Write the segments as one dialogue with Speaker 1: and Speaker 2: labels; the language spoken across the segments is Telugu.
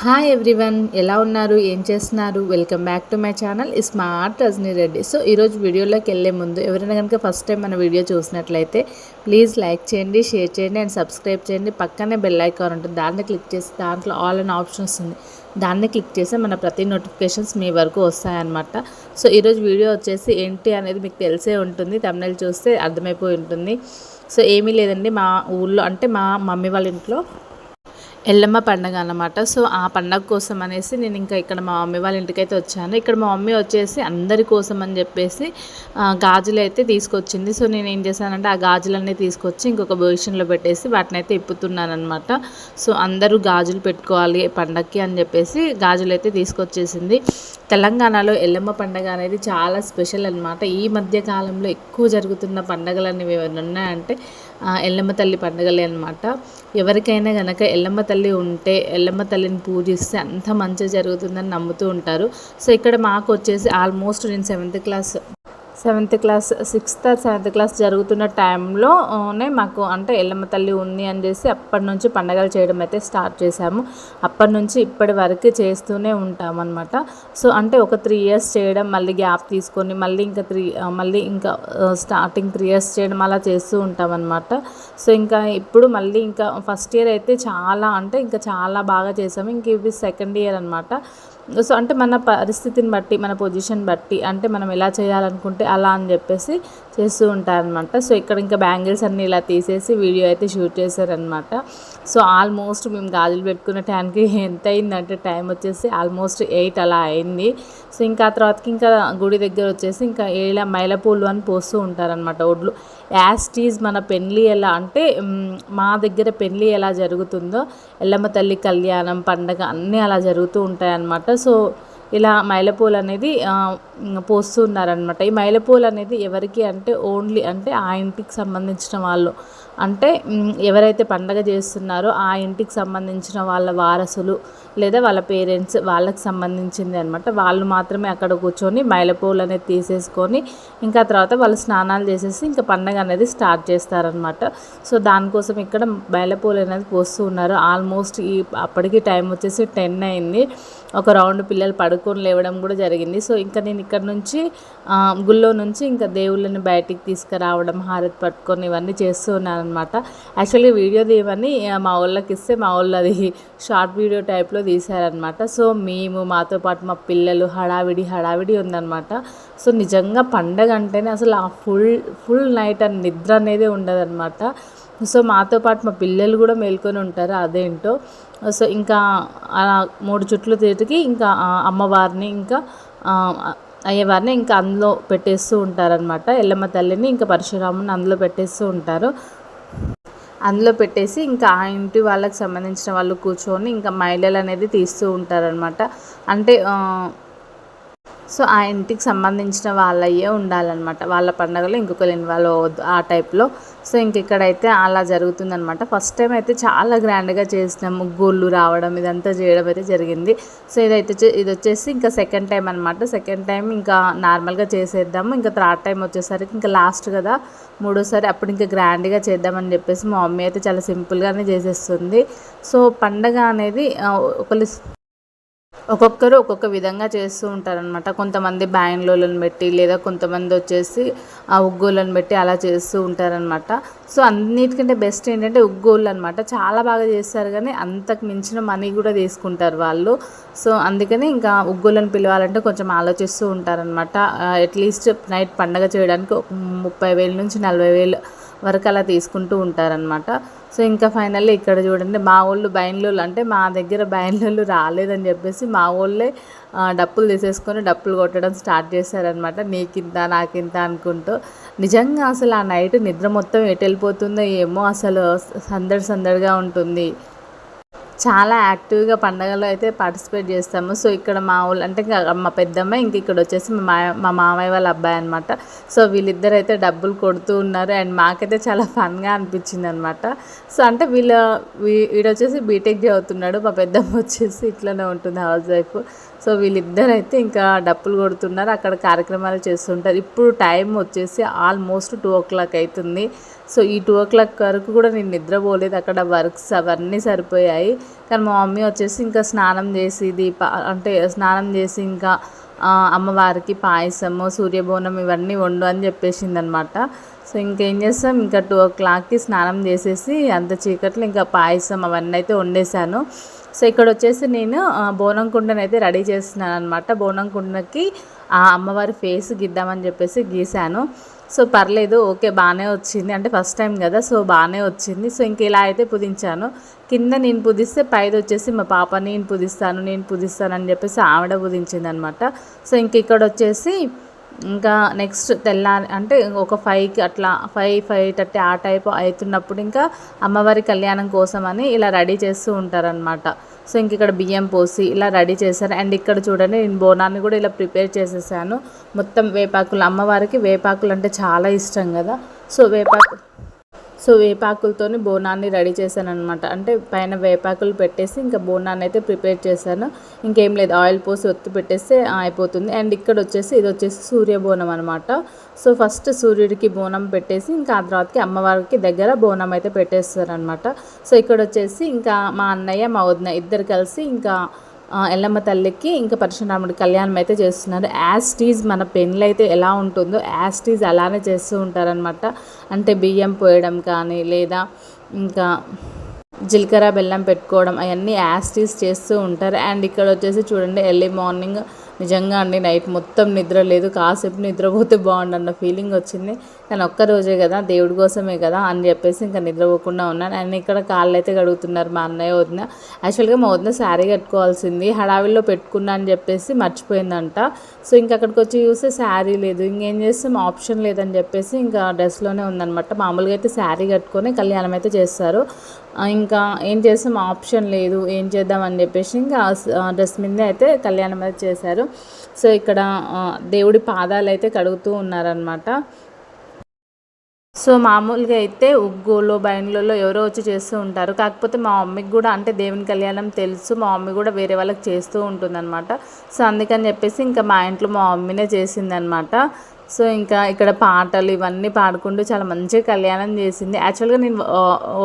Speaker 1: హాయ్ ఎవ్రీవన్ ఎలా ఉన్నారు? ఏం చేస్తున్నారు? Welcome back to my channel smart Rajani Reddy so ఈరోజు వీడియోలోకి వెళ్ళే ముందు ఎవరైనా కనుక ఫస్ట్ టైం మన వీడియో చూసినట్లయితే ప్లీజ్ లైక్ చేయండి షేర్ చేయండి అండ్ సబ్స్క్రైబ్ చేయండి. పక్కనే బెల్ ఐకాన్ ఉంటుంది. దాన్ని క్లిక్ చేసి దాంట్లో ఆల్ అండ్ ఆప్షన్ వస్తుంది దాన్ని క్లిక్ చేస్తే మన ప్రతి నోటిఫికేషన్స్ మీ వరకు వస్తాయన్నమాట. సో ఈరోజు వీడియో వచ్చేసి ఏంటి అనేది మీకు తెలిసే ఉంటుంది. తమిళ చూస్తే అర్థమైపోయి ఉంటుంది. సో ఏమీ లేదండి. మా ఊళ్ళో అంటే మా మమ్మీ వాళ్ళ ఇంట్లో ఎల్లమ్మ పండగ అన్నమాట. సో ఆ పండగ కోసం అనేసి నేను ఇంకా ఇక్కడ మా మమ్మీ వాళ్ళ ఇంటికైతే వచ్చాను. ఇక్కడ మా మమ్మీ వచ్చేసి అందరి కోసం అని చెప్పేసి గాజులు అయితే తీసుకొచ్చింది. సో నేను ఏం చేశానంటే ఆ గాజులన్నీ తీసుకొచ్చి ఇంకొక పొజిషన్లో పెట్టేసి వాటిని అయితే ఇప్పుతున్నాను అనమాట సో అందరూ గాజులు పెట్టుకోవాలి పండగకి అని చెప్పేసి గాజులు అయితే తీసుకొచ్చేసింది. తెలంగాణలో ఎల్లమ్మ పండగ అనేది చాలా స్పెషల్ అనమాట ఈ మధ్య కాలంలో ఎక్కువ జరుగుతున్న పండగలు అనేవి ఏమైనా ఉన్నాయంటే ఎల్లమ్మ తల్లి పండగలే అనమాట ఎవరికైనా కనుక ఎల్లమ్మ తల్లి ఉంటే ఎల్లమ్మ తల్లిని పూజిస్తే అంత మంచి జరుగుతుందని నమ్ముతూ ఉంటారు. సో ఇక్కడ మాకు వచ్చేసి ఆల్మోస్ట్ నేను seventh class seventh class sixth seventh class జరుగుతున్న టైంలోనే మాకు అంటే ఎల్లమ్మ తల్లి ఉంది అని చేసి అప్పటి నుంచి పండగలు చేయడం అయితే స్టార్ట్ చేశాము. అప్పటి నుంచి ఇప్పటి వరకు చేస్తూనే ఉంటామన్నమాట. సో అంటే ఒక త్రీ ఇయర్స్ చేయడం మళ్ళీ గ్యాప్ తీసుకొని మళ్ళీ ఇంకా త్రీ మళ్ళీ ఇంకా స్టార్టింగ్ త్రీ ఇయర్స్ చేయడం అలా చేస్తూ ఉంటామన్నమాట. సో ఇంకా ఇప్పుడు మళ్ళీ ఇంకా ఫస్ట్ ఇయర్ అయితే చాలా అంటే ఇంకా చాలా బాగా చేసాము ఇంక ఇవి సెకండ్ ఇయర్ అనమాట సో అంటే మన పరిస్థితిని బట్టి మన పొజిషన్ బట్టి అంటే మనం ఎలా చేయాలనుకుంటే అలా అని చెప్పేసి చేస్తూ ఉంటారనమాట సో ఇక్కడ ఇంకా బ్యాంగిల్స్ అన్నీ ఇలా తీసేసి వీడియో అయితే షూట్ చేశారనమాట సో ఆల్మోస్ట్ మేము గాజులు పెట్టుకున్న టైంకి ఎంత అయిందంటే టైం వచ్చేసి ఆల్మోస్ట్ ఎయిట్ అలా అయింది. సో ఇంకా ఆ తర్వాతకి ఇంకా గుడి దగ్గర వచ్చేసి ఇంకా ఏళ్ళ మైలపూలు అని పోస్తూ ఉంటారనమాట ఒడ్లు. యాస్టీజ్ మన పెళ్ళి ఎలా అంటే మా దగ్గర పెళ్ళి ఎలా జరుగుతుందో ఎల్లమ్మ తల్లి కళ్యాణం పండగ అన్నీ అలా జరుగుతూ ఉంటాయన్నమాట. సో ఇలా మైలపూలు అనేది పోస్తున్నారనమాట ఈ మైలపూలు అనేది ఎవరికి అంటే ఓన్లీ అంటే ఆ ఇంటికి సంబంధించిన వాళ్ళు. అంటే ఎవరైతే పండగ చేస్తున్నారో ఆ ఇంటికి సంబంధించిన వాళ్ళ వారసులు లేదా వాళ్ళ పేరెంట్స్ వాళ్ళకి సంబంధించింది అనమాట వాళ్ళు మాత్రమే అక్కడ కూర్చొని మైలపూలు అనేది తీసేసుకొని ఇంకా తర్వాత వాళ్ళు స్నానాలు చేసేసి ఇంకా పండగ అనేది స్టార్ట్ చేస్తారనమాట సో దానికోసం ఇక్కడ మైలపూలు అనేది పోస్తూ ఉన్నారు. ఆల్మోస్ట్ ఈ అప్పటికి టైం వచ్చేసి టెన్ అయింది. ఒక రౌండ్ పిల్లలు పడుకొని లేవడం కూడా జరిగింది. సో ఇంకా నేను ఇక్కడ నుంచి గుళ్ళో నుంచి ఇంకా దేవుళ్ళని బయటికి తీసుకురావడం హారతి పట్టుకొని ఇవన్నీ చేస్తూ ఉన్నాను అనమాట యాక్చువల్లీ వీడియో తీయమని మా వాళ్ళకి ఇస్తే మా వాళ్ళు అది షార్ట్ వీడియో టైప్లో తీశారనమాట. సో మేము మాతో పాటు మా పిల్లలు హడావిడి హడావిడి ఉందనమాట. సో నిజంగా పండగ అంటేనే అసలు ఆ ఫుల్ ఫుల్ నైట్ అని నిద్ర అనేది ఉండదన్నమాట సో మాతో పాటు మా పిల్లలు కూడా మేల్కొని ఉంటారు అదేంటో. సో ఇంకా మూడు చుట్లు తిరిగి ఇంకా అమ్మవారిని ఇంకా అయ్యవారిని ఇంకా అందులో పెట్టేస్తూ ఉంటారనమాట. ఎల్లమ్మ తల్లిని ఇంకా పరశురాముని అందులో పెట్టేస్తూ ఉంటారు. అందులో పెట్టేసి ఇంకా ఆ ఇంటి వాళ్ళకి సంబంధించిన వాళ్ళు కూర్చొని ఇంకా మహిళలు అనేది తీస్తూ ఉంటారనమాట అంటే సో ఆ ఇంటికి సంబంధించిన వాళ్ళయ్యే ఉండాలన్నమాట. వాళ్ళ పండగలో ఇంకొకరు ఇన్వాల్వ్ అవ్వద్దు ఆ టైప్లో. సో ఇంక ఇక్కడైతే అలా జరుగుతుందనమాట ఫస్ట్ టైం అయితే చాలా గ్రాండ్గా చేసినాము ముగ్గుళ్ళు రావడం ఇదంతా చేయడం అయితే జరిగింది. సో ఇదైతే ఇది వచ్చేసి ఇంకా సెకండ్ టైం అనమాట సెకండ్ టైం ఇంకా నార్మల్గా చేసేద్దాము. ఇంకా థర్డ్ టైం వచ్చేసరికి ఇంకా లాస్ట్ కదా. మూడోసారి అప్పుడు ఇంకా గ్రాండ్గా చేద్దామని చెప్పేసి మా మమ్మీ అయితే చాలా సింపుల్గానే చేసేస్తుంది. సో పండగ అనేది ఒకళ్ళు ఒక్కొక్కరు ఒక్కొక్క విధంగా చేస్తూ ఉంటారనమాట కొంతమంది బ్యాంగ్లోలను పెట్టి లేదా కొంతమంది వచ్చేసి ఆ ఉగ్గోళ్ళని పెట్టి అలా చేస్తూ ఉంటారనమాట సో అన్నిటికంటే బెస్ట్ ఏంటంటే ఉగ్గోళ్ళు అనమాట చాలా బాగా చేస్తారు కానీ అంతకు మించిన మనీ కూడా తీసుకుంటారు వాళ్ళు. సో అందుకని ఇంకా ఉగ్గోళ్ళని పిలవాలంటే కొంచెం ఆలోచిస్తూ ఉంటారనమాట అట్లీస్ట్ నైట్ పండగ చేయడానికి ముప్పై వేల నుంచి నలభై వేలు వరకు అలా తీసుకుంటూ ఉంటారనమాట సో ఇంకా ఫైనల్లీ ఇక్కడ చూడండి మా వాళ్ళు బయన్లోళ్ళు అంటే మా దగ్గర బయన్లోళ్ళు రాలేదని చెప్పేసి మా వాళ్ళే డప్పులు తీసేసుకొని డప్పులు కొట్టడం స్టార్ట్ చేశారనమాట నీకింత నాకింత అనుకుంటూ. నిజంగా అసలు ఆ నైట్ నిద్ర మొత్తం ఎటు వెళ్ళిపోతుందో ఏమో అసలు సందడి సందడిగా ఉంటుంది. చాలా యాక్టివ్గా పండగలో అయితే పార్టిసిపేట్ చేస్తాము. సో ఇక్కడ మా ఊళ్ళు అంటే మా పెద్దమ్మ ఇంక ఇక్కడ వచ్చేసి మా మా మామయ్య వాళ్ళ అబ్బాయి అనమాట సో వీళ్ళిద్దరు అయితే డబ్బులు కొడుతూ ఉన్నారు. అండ్ మాకైతే చాలా ఫన్గా అనిపించింది అనమాట సో అంటే వీళ్ళ వీడొచ్చేసి బీటెక్ చదువుతున్నాడు. మా పెద్దమ్మ వచ్చేసి ఇట్లనే ఉంటుంది హౌస్ వైఫ్. సో వీళ్ళిద్దరు అయితే ఇంకా డప్పులు కొడుతున్నారు. అక్కడ కార్యక్రమాలు చేస్తుంటారు. ఇప్పుడు టైం వచ్చేసి ఆల్మోస్ట్ టూ ఓ క్లాక్ అవుతుంది. సో ఈ టూ ఓ క్లాక్ వరకు కూడా నేను నిద్రపోలేదు. అక్కడ వర్క్స్ అవన్నీ సరిపోయాయి. కానీ మా మమ్మీ వచ్చేసి ఇంకా స్నానం చేసి దీప అంటే స్నానం చేసి ఇంకా అమ్మవారికి పాయసము సూర్యబోనం ఇవన్నీ వండు అని చెప్పేసింది అనమాట సో ఇంకేం చేస్తాం? ఇంకా టూ ఓ క్లాక్కి స్నానం చేసేసి అంత చీకట్లో ఇంకా పాయసం అవన్నీ అయితే వండేసాను సో ఇక్కడ వచ్చేసి నేను బోనం కుండను అయితే రెడీ చేస్తున్నాను అనమాట బోనం కుండకి ఆ అమ్మవారి ఫేస్ గిద్దామని చెప్పేసి గీశాను. సో పర్లేదు ఓకే బాగానే వచ్చింది. అంటే ఫస్ట్ టైం కదా సో బాగానే వచ్చింది. సో ఇంక ఇలా అయితే పుదించాను. కింద నేను పుదిస్తే పైది వచ్చేసి మా పాప నేను పుదిస్తాను నేను పుదిస్తాను అని చెప్పేసి ఆవిడ పుదించింది అనమాట సో ఇంక ఇక్కడ వచ్చేసి ఇంకా నెక్స్ట్ తెల్లారి అంటే ఒక ఫైవ్కి అట్లా ఫైవ్ ఫైవ్ థర్టీ ఆ టైప్ అవుతున్నప్పుడు ఇంకా అమ్మవారి కళ్యాణం కోసం అని ఇలా రెడీ చేస్తూ ఉంటారనమాట. సో ఇంక ఇక్కడ బియ్యం పోసి ఇలా రెడీ చేశారు అండ్ ఇక్కడ చూడండి నేను బోనాన్ని కూడా ఇలా ప్రిపేర్ చేసేసాను. మొత్తం వేపాకులు అమ్మవారికి వేపాకులు అంటే చాలా ఇష్టం కదా. సో వేపాకు సో వేపాకులతోని బోనాన్ని రెడీ చేశాను అనమాట అంటే పైన వేపాకులు పెట్టేసి ఇంకా బోనాన్ని అయితే ప్రిపేర్ చేశాను. ఇంకేం లేదు ఆయిల్ పోసి ఒత్తి పెట్టేస్తే అయిపోతుంది. అండ్ ఇక్కడ వచ్చేసి ఇది వచ్చేసి సూర్య బోనం అనమాట సో ఫస్ట్ సూర్యుడికి బోనం పెట్టేసి ఇంకా ఆ తర్వాతకి అమ్మవారికి దగ్గర బోనం అయితే పెట్టేస్తారనమాట సో ఇక్కడ వచ్చేసి ఇంకా మా అన్నయ్య మా వదిన ఇద్దరు కలిసి ఇంకా ఎల్లమ్మ తల్లికి ఇంకా పరశురాముడి కళ్యాణం అయితే చేస్తున్నారు. యాస్టీజ్ మన పెళ్ళి అయితే ఎలా ఉంటుందో యాస్టీజ్ అలానే చేస్తూ ఉంటారనమాట అంటే బియ్యం పోయడం కానీ లేదా ఇంకా జీలకర్ర బెల్లం పెట్టుకోవడం అవన్నీ యాస్టీస్ చేస్తూ ఉంటారు. అండ్ ఇక్కడ వచ్చేసి చూడండి ఎర్లీ మార్నింగ్ నిజంగా అండి నైట్ మొత్తం నిద్ర లేదు. కాసేపు నిద్రపోతే బాగుండు అన్న ఫీలింగ్ వచ్చింది. కానీ ఒక్క రోజే కదా దేవుడి కోసమే కదా అని చెప్పేసి ఇంకా నిద్రపోకుండా ఉన్నాను అండ్ ఇక్కడ కాళ్ళు అయితే కడుగుతున్నారు మా అన్నయ్య వదిన. యాక్చువల్గా మా వదిన శారీ కట్టుకోవాల్సింది హడావిల్లో పెట్టుకున్నా అని చెప్పేసి మర్చిపోయిందంట. సో ఇంకా అక్కడికి వచ్చి చూస్తే శారీ లేదు. ఇంకేం చేస్తాం? ఆప్షన్ లేదని చెప్పేసి ఇంకా డ్రెస్లోనే ఉందనమాట మామూలుగా అయితే శారీ కట్టుకొని కళ్యాణం అయితే చేస్తారు. ఇంకా ఏం చేస్తాం? ఆప్షన్ లేదు. ఏం చేద్దాం అని చెప్పేసి ఇంకా డ్రెస్ మీదే అయితే కళ్యాణం అయితే చేశారు. సో ఇక్కడ దేవుడి పాదాలు అయితే కడుగుతూ ఉన్నారనమాట సో మామూలుగా అయితే ఉగ్గులో బయన్లలో ఎవరో వచ్చి చేస్తూ ఉంటారు. కాకపోతే మా మమ్మీకి కూడా అంటే దేవుని కళ్యాణం తెలుసు. మా మమ్మీ కూడా వేరే వాళ్ళకి చేస్తూ ఉంటుందన్నమాట. సో అందుకని చెప్పేసి ఇంకా మా ఇంట్లో మా మమ్మీనే చేసిందనమాట సో ఇంకా ఇక్కడ పాటలు ఇవన్నీ పాడుకుంటూ చాలా మంచిగా కళ్యాణం చేసింది. యాక్చువల్గా నేను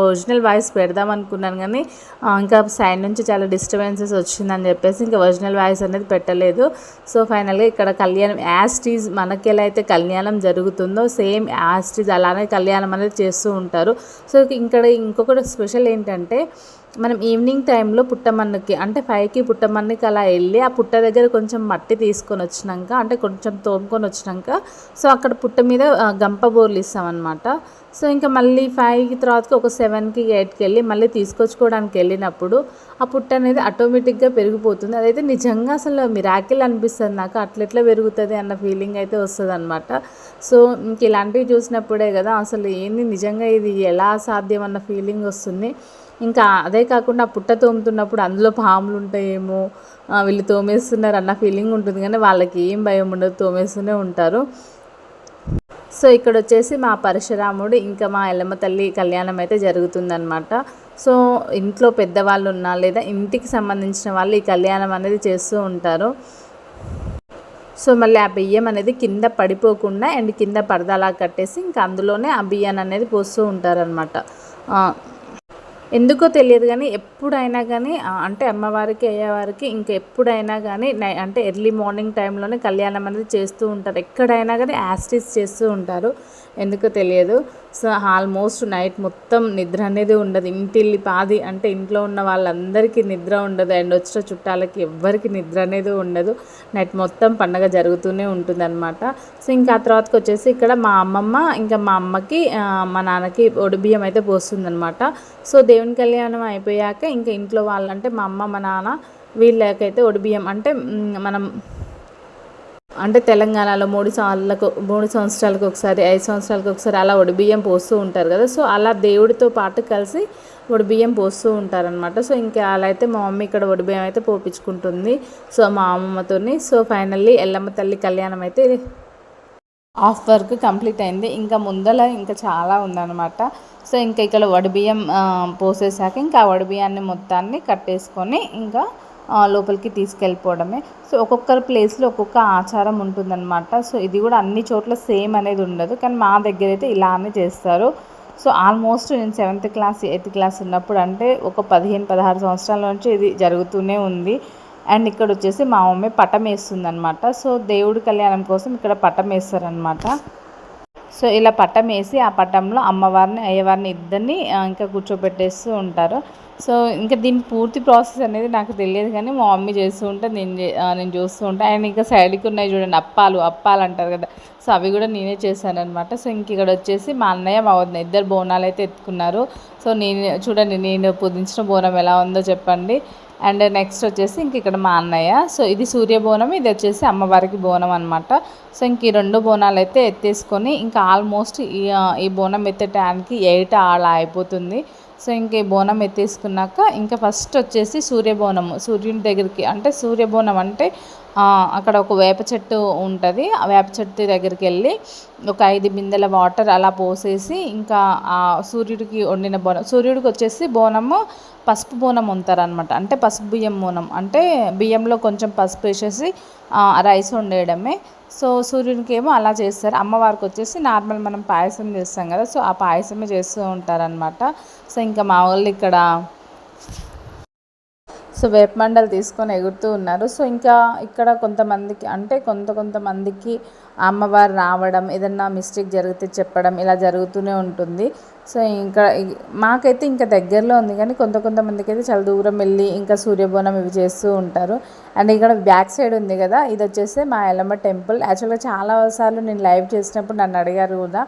Speaker 1: ఒరిజినల్ వాయిస్ పెడదాం అనుకున్నాను కానీ ఇంకా సైడ్ నుంచి చాలా డిస్టర్బెన్సెస్ వచ్చిందని చెప్పేసి ఇంకా ఒరిజినల్ వాయిస్ అనేది పెట్టలేదు. సో ఫైనల్గా ఇక్కడ కళ్యాణం యాస్టీజ్ మనకి ఎలా అయితే కళ్యాణం జరుగుతుందో సేమ్ యాస్టీజ్ అలానే కళ్యాణం అనేది చేస్తూ ఉంటారు. సో ఇక్కడ ఇంకొకటి స్పెషల్ ఏంటంటే మనం ఈవినింగ్ టైంలో పుట్టమన్నుకి అంటే ఫైవ్కి పుట్టమన్నుకి అలా వెళ్ళి ఆ పుట్ట దగ్గర కొంచెం మట్టి తీసుకొని వచ్చినాక అంటే కొంచెం తోముకొని వచ్చినాక సో అక్కడ పుట్ట మీద గంప బోర్లు ఇస్తామన్నమాట. సో ఇంకా మళ్ళీ ఫైవ్కి తర్వాతకి ఒక సెవెన్కి ఎయిట్కి వెళ్ళి మళ్ళీ తీసుకొచ్చుకోవడానికి వెళ్ళినప్పుడు ఆ పుట్ట అనేది ఆటోమేటిక్గా పెరిగిపోతుంది. అదైతే నిజంగా అసలు మిరాకిల్ అనిపిస్తుంది నాకు. అట్లెట్లా పెరుగుతుంది అన్న ఫీలింగ్ అయితే వస్తుంది అనమాట సో ఇంక ఇలాంటివి చూసినప్పుడే కదా అసలు ఏంది నిజంగా ఇది ఎలా సాధ్యం అన్న ఫీలింగ్ వస్తుంది. ఇంకా అదే కాకుండా పుట్ట తోముతున్నప్పుడు అందులో పాములు ఉంటాయేమో వీళ్ళు తోమేస్తున్నారు అన్న ఫీలింగ్ ఉంటుంది. కానీ వాళ్ళకి ఏం భయం ఉండదు తోమేస్తూనే ఉంటారు. సో ఇక్కడ వచ్చేసి మా పరశురాముడు ఇంకా మా ఎల్లమ్మ తల్లి కళ్యాణం అయితే జరుగుతుందనమాట సో ఇంట్లో పెద్దవాళ్ళు ఉన్నా లేదా ఇంటికి సంబంధించిన వాళ్ళు ఈ కళ్యాణం అనేది చేస్తూ ఉంటారు. సో మళ్ళీ ఆ బియ్యం అనేది కింద పడిపోకుండా అండ్ కింద పరదాలా కట్టేసి ఇంకా అందులోనే ఆ బియ్యాన్ని అనేది పోస్తూ ఉంటారనమాట ఎందుకో తెలియదు కానీ ఎప్పుడైనా కానీ అంటే అమ్మవారికి అయ్యేవారికి ఇంకా ఎప్పుడైనా కానీ అంటే ఎర్లీ మార్నింగ్ టైంలోనే కళ్యాణం అనేది చేస్తూ ఉంటారు. ఎక్కడైనా కానీ యాస్టిస్ చేస్తూ ఉంటారు. ఎందుకో తెలియదు. సో ఆల్మోస్ట్ నైట్ మొత్తం నిద్ర అనేది ఉండదు. ఇంటిల్లి పాది అంటే ఇంట్లో ఉన్న వాళ్ళందరికీ నిద్ర ఉండదు. అండ్ వచ్చిన చుట్టాలకి ఎవ్వరికి నిద్ర అనేది ఉండదు. నైట్ మొత్తం పండగ జరుగుతూనే ఉంటుంది అనమాట సో ఇంకా ఆ తర్వాతకి వచ్చేసి ఇక్కడ మా అమ్మమ్మ ఇంకా మా అమ్మకి మా నాన్నకి బియ్యం అయితే పోస్తుందనమాట సో దేవుని కళ్యాణం అయిపోయాక ఇంకా ఇంట్లో వాళ్ళంటే మా అమ్మ మా నాన్న వీళ్ళకైతే బియ్యం అంటే మనం అంటే తెలంగాణలో మూడు సార్లకు మూడు సంవత్సరాలకు ఒకసారి ఐదు సంవత్సరాలకు ఒకసారి అలా బియ్యం పోస్తూ ఉంటారు కదా. సో అలా దేవుడితో పాటు కలిసి బియ్యం పోస్తూ ఉంటారనమాట సో ఇంకా అలా అయితే మా మమ్మీ ఇక్కడ బియ్యం అయితే పోపించుకుంటుంది సో మా అమ్మమ్మతోని. సో ఫైనల్లీ ఎల్లమ్మ తల్లి కళ్యాణం అయితే హాఫ్ వర్క్ కంప్లీట్ అయింది. ఇంకా ముందల ఇంకా చాలా ఉందన్నమాట. సో ఇంకా ఇక్కడ వడిబియ్యం పోసేసాక ఇంకా వడిబియ్యాన్ని మొత్తాన్ని కట్టేసుకొని ఇంకా లోపలికి తీసుకెళ్ళిపోవడమే. సో ఒక్కొక్కరి ప్లేస్లో ఒక్కొక్క ఆచారం ఉంటుందన్నమాట. సో ఇది కూడా అన్ని చోట్ల సేమ్ అనేది ఉండదు. కానీ మా దగ్గర అయితే ఇలానే చేస్తారు. సో ఆల్మోస్ట్ నేను సెవెంత్ క్లాస్ ఎయిత్ క్లాస్ ఉన్నప్పుడు అంటే ఒక పదిహేను పదహారు సంవత్సరాల నుంచి ఇది జరుగుతూనే ఉంది. అండ్ ఇక్కడ వచ్చేసి మా మమ్మీ పటం వేస్తుంది అనమాట సో దేవుడి కళ్యాణం కోసం ఇక్కడ పటం వేస్తారనమాట సో ఇలా పట్టం వేసి ఆ పటంలో అమ్మవారిని అయ్యవారిని ఇద్దరిని ఇంకా కూర్చోబెట్టేస్తూ ఉంటారు. సో ఇంకా దీని పూర్తి ప్రాసెస్ అనేది నాకు తెలియదు కానీ మా మమ్మీ చేస్తూ ఉంటే నేను నేను చూస్తూ ఉంటాను అండ్ ఇంకా సైడ్కి ఉన్నాయి చూడండి అప్పాలు అప్పాలు అంటారు కదా. సో అవి కూడా నేనే చేశాను అనమాట సో ఇంక ఇక్కడ వచ్చేసి మా అన్నయ్య మా వద్ద ఇద్దరు బోనాలు అయితే ఎత్తుకున్నారు. సో నేను చూడండి నేను పుదించిన బోనం ఎలా ఉందో చెప్పండి. అండ్ నెక్స్ట్ వచ్చేసి ఇంక ఇక్కడ మా అన్నయ్య. సో ఇది సూర్య బోనం ఇది వచ్చేసి అమ్మవారికి బోనం అనమాట సో ఇంక ఈ రెండు బోనాలు అయితే ఎత్తేసుకొని ఇంకా ఆల్మోస్ట్ ఈ ఈ బోనం ఎత్తేటానికి ఎయిట్ అలా అయిపోతుంది సో ఇంక ఈ బోనం ఎత్తేసుకున్నాక ఇంకా ఫస్ట్ వచ్చేసి సూర్యబోనము సూర్యుని దగ్గరికి. అంటే సూర్యబోనం అంటే అక్కడ ఒక వేప చెట్టు ఉంటుంది. ఆ వేప చెట్టు దగ్గరికి వెళ్ళి ఒక ఐదు బిందెల వాటర్ అలా పోసేసి ఇంకా ఆ సూర్యుడికి వండిన బోనం సూర్యుడికి వచ్చేసి బోనము పసుపు బోనం వంతారనమాట అంటే పసుపు బియ్యం బోనం. అంటే బియ్యంలో కొంచెం పసుపు వేసేసి రైస్ వండేయడమే. సో సూర్యునికి ఏమో అలా చేస్తారు. అమ్మవారికి వచ్చేసి నార్మల్ మనం పాయసం చేస్తాం కదా సో ఆ పాయసమే చేస్తూ ఉంటారనమాట సో ఇంకా మా వాళ్ళు ఇక్కడ సో వేపమండలు తీసుకొని ఎగురుతూ ఉన్నారు. సో ఇంకా ఇక్కడ కొంతమందికి అంటే కొంత కొంతమందికి అమ్మవారు రావడం ఏదన్నా మిస్టేక్ జరిగితే చెప్పడం ఇలా జరుగుతూనే ఉంటుంది. సో ఇంకా మాకైతే ఇంకా దగ్గరలో ఉంది. కానీ కొంత కొంతమందికి అయితే చాలా దూరం వెళ్ళి ఇంకా సూర్యబోనం ఇవి చేస్తూ ఉంటారు. అండ్ ఇక్కడ బ్యాక్ సైడ్ ఉంది కదా ఇది వచ్చేసి మా ఎల్లమ్మ టెంపుల్. యాక్చువల్గా చాలా సార్లు నేను లైవ్ చేసినప్పుడు నన్ను అడిగారు కూడా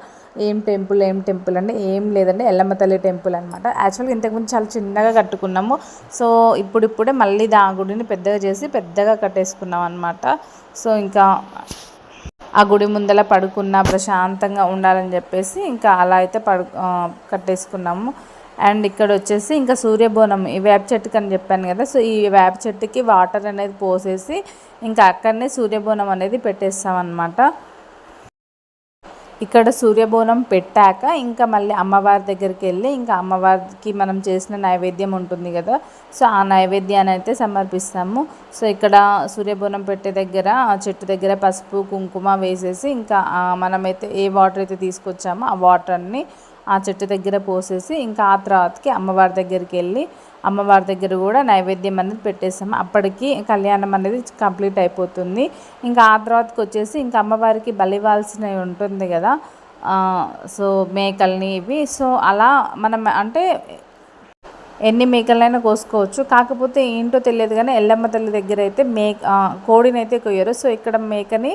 Speaker 1: ఏం టెంపుల్ ఏం టెంపుల్? అంటే ఏం లేదండి ఎల్లమ్మ తల్లి టెంపుల్ అనమాట యాక్చువల్గా ఇంతకుముందు చాలా చిన్నగా కట్టుకున్నాము. సో ఇప్పుడిప్పుడే మళ్ళీ దా గుడిని పెద్దగా చేసి పెద్దగా కట్టేసుకున్నాం అనమాట సో ఇంకా ఆ గుడి ముందల పడుకున్న ప్రశాంతంగా ఉండాలని చెప్పేసి ఇంకా అలా అయితే పడు కట్టేసుకున్నాము. అండ్ ఇక్కడ వచ్చేసి ఇంకా సూర్యబోనం ఈ వేప చెట్టుకి అని చెప్పాను కదా సో ఈ వేప చెట్టుకి వాటర్ అనేది పోసేసి ఇంకా అక్కడనే సూర్యబోనం అనేది పెట్టేస్తామన్నమాట. ఇక్కడ సూర్యబోనం పెట్టాక ఇంకా మళ్ళీ అమ్మవారి దగ్గరికి వెళ్ళి ఇంకా అమ్మవారికి మనం చేసిన నైవేద్యం ఉంటుంది కదా. సో ఆ నైవేద్యాన్ని అయితే సమర్పిస్తాము. సో ఇక్కడ సూర్యబోనం పెట్టే దగ్గర ఆ చెట్టు దగ్గర పసుపు కుంకుమ వేసేసి ఇంకా మనమైతే ఏ వాటర్ అయితే తీసుకొచ్చామో ఆ వాటర్ని ఆ చెట్టు దగ్గర పోసేసి ఇంకా ఆ తర్వాతకి అమ్మవారి దగ్గరికి వెళ్ళి అమ్మవారి దగ్గర కూడా నైవేద్యం అనేది పెట్టేసాము అప్పటికి కళ్యాణం అనేది కంప్లీట్ అయిపోతుంది. ఇంకా ఆ తర్వాతకి వచ్చేసి ఇంకా అమ్మవారికి బలివాల్సినవి ఉంటుంది కదా. సో మేకల్ని ఇవి. సో అలా మనం అంటే ఎన్ని మేకలైనా కోసుకోవచ్చు. కాకపోతే ఏంటో తెలియదు కానీ ఎల్లమ్మ తల్లి దగ్గర అయితే మేక కోడిని అయితే కొయ్యరు. సో ఇక్కడ మేకని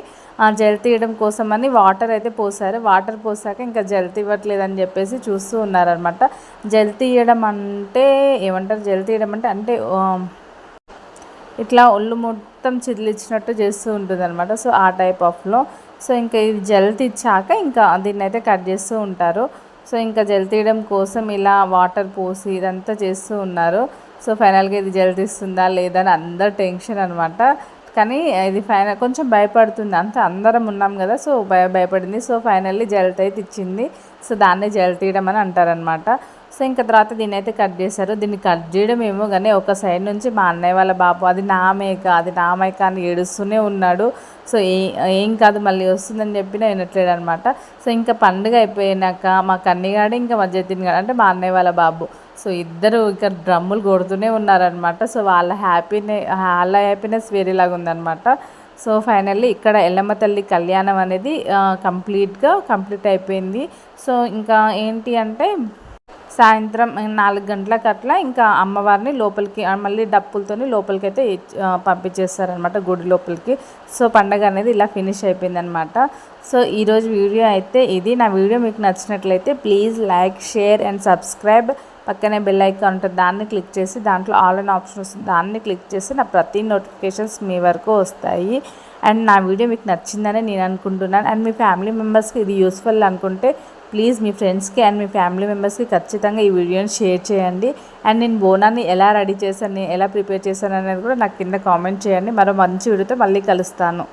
Speaker 1: జల్ తీయడం కోసం అని వాటర్ అయితే పోసారు. వాటర్ పోసాక ఇంకా జల్ తీయట్లేదని చెప్పేసి చూస్తూ ఉన్నారనమాట జల్ తీయడం అంటే ఏమంటారు? జల్ తీయడం అంటే అంటే ఇట్లా ఒళ్ళు మొత్తం చిదిలిచ్చినట్టు చేస్తూ ఉంటుంది అనమాట సో ఆ టైప్ ఆఫ్లో. సో ఇంకా ఇది జల్ తీచ్చాక ఇంకా దీన్ని అయితే కట్ చేస్తూ ఉంటారు. సో ఇంకా జల్ తీయడం కోసం ఇలా వాటర్ పోసి ఇదంతా చేస్తూ ఉన్నారు. సో ఫైనల్గా ఇది జెల్ తీస్తుందా లేదా అని అందరు టెన్షన్ అనమాట కానీ ఇది ఫైనల్ కొంచెం భయపడుతుంది. అంతా అందరం ఉన్నాం కదా సో భయ భయపడింది. సో ఫైనల్లీ జెల్ట్ అయితే ఇచ్చింది. సో దాన్నే జల్ తీయడం అని అంటారనమాట సో ఇంకా తర్వాత దీన్ని అయితే కట్ చేశారు. దీన్ని కట్ చేయడం ఏమో కానీ ఒక సైడ్ నుంచి మా అన్నయ్య వాళ్ళ బాబు అది నా మేక అది నా మేక అని ఏడుస్తూనే ఉన్నాడు. సో ఏ ఏం కాదు మళ్ళీ వస్తుందని చెప్పిన వినట్లేదు అనమాట సో ఇంకా పండుగ అయిపోయినాక మా కన్నిగాడు ఇంకా మా జతిన్ గాడు అంటే మా అన్నయ్య వాళ్ళ బాబు. సో ఇద్దరు ఇక్కడ డ్రమ్ములు కొడుతూనే ఉన్నారనమాట సో వాళ్ళ హ్యాపీనే వాళ్ళ హ్యాపీనెస్ వేరేలాగా ఉందనమాట సో ఫైనల్లీ ఇక్కడ ఎల్లమ్మ తల్లి కళ్యాణం అనేది కంప్లీట్గా కంప్లీట్ అయిపోయింది. సో ఇంకా ఏంటి అంటే సాయంత్రం నాలుగు గంటలకు అట్లా ఇంకా అమ్మవారిని లోపలికి మళ్ళీ డప్పులతోని లోపలికి అయితే పంపించేస్తారనమాట గుడి లోపలికి. సో పండగ అనేది ఇలా ఫినిష్ అయిపోయిందనమాట సో ఈరోజు వీడియో అయితే ఇది. నా వీడియో మీకు నచ్చినట్లయితే please like share and subscribe. పక్కనే బెల్ ఐకాన్ ఉంటుంది దాన్ని క్లిక్ చేసి దాంట్లో ఆల్ అండ్ ఆప్షన్ వస్తుంది దాన్ని క్లిక్ చేసి నా ప్రతి నోటిఫికేషన్స్ మీ వరకు వస్తాయి. అండ్ నా వీడియో మీకు నచ్చిందని నేను అనుకుంటున్నాను. అండ్ మీ ఫ్యామిలీ మెంబర్స్కి ఇది యూస్ఫుల్ అనుకుంటే ప్లీజ్ మీ ఫ్రెండ్స్కి అండ్ మీ ఫ్యామిలీ మెంబర్స్కి ఖచ్చితంగా ఈ వీడియోని షేర్ చేయండి. అండ్ నేను బోనాన్ని ఎలా రెడీ చేశాను ఎలా ప్రిపేర్ చేశాను అనేది కూడా నాకు కింద కామెంట్ చేయండి. మరో మంచి వీడియోతో మళ్ళీ కలుస్తాను.